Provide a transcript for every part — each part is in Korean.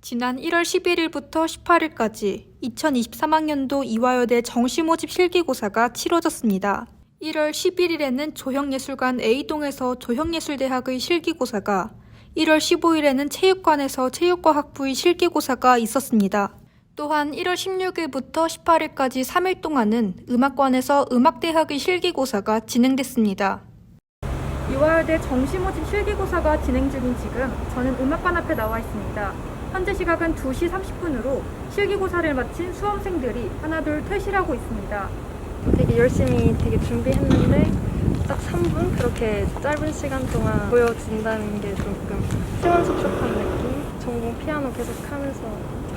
지난 1월 11일부터 18일까지 2023학년도 이화여대 정시모집 실기고사가 치러졌습니다. 1월 11일에는 조형예술관 A동에서 조형예술대학의 실기고사가 1월 15일에는 체육관에서 체육과 학부의 실기고사가 있었습니다. 또한 1월 16일부터 18일까지 3일 동안은 음악관에서 음악대학의 실기고사가 진행됐습니다. 이화여대 정시모집 실기고사가 진행 중인 지금 저는 음악관 앞에 나와 있습니다. 현재 시각은 2시 30분으로 실기고사를 마친 수험생들이 하나둘 퇴실하고 있습니다. 되게 열심히 되게 준비했는데 딱 3분 그렇게 짧은 시간 동안 보여진다는 게 조금 시원섭섭한 느낌? 전공 피아노 계속 하면서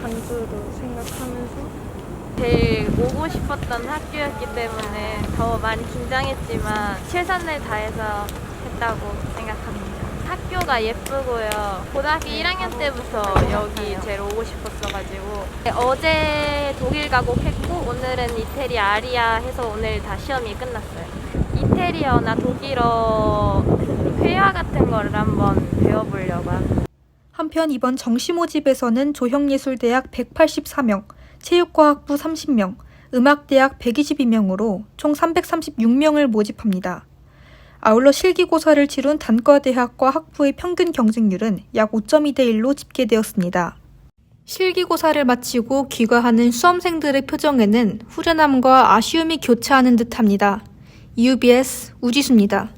반주도 생각하면서 제일 오고 싶었던 학교였기 때문에 더 많이 긴장했지만 최선을 다해서 했다고 생각합니다. 학교가 예쁘고요. 고등학교 1학년 때부터 여기 제일 오고 싶었어가지고 어제 독일 가곡 했고 오늘은 이태리 아리아 해서 오늘 다 시험이 끝났어요. 이태리어나 독일어 회화 같은 거를 한번 배워보려고 합니다. 한편 이번 정시 모집에서는 조형예술대학 184명, 체육과학부 30명, 음악대학 122명으로 총 336명을 모집합니다. 아울러 실기고사를 치룬 단과대학과 학부의 평균 경쟁률은 약 5.2대 1로 집계되었습니다. 실기고사를 마치고 귀가하는 수험생들의 표정에는 후련함과 아쉬움이 교차하는 듯합니다. UBS 우지수입니다.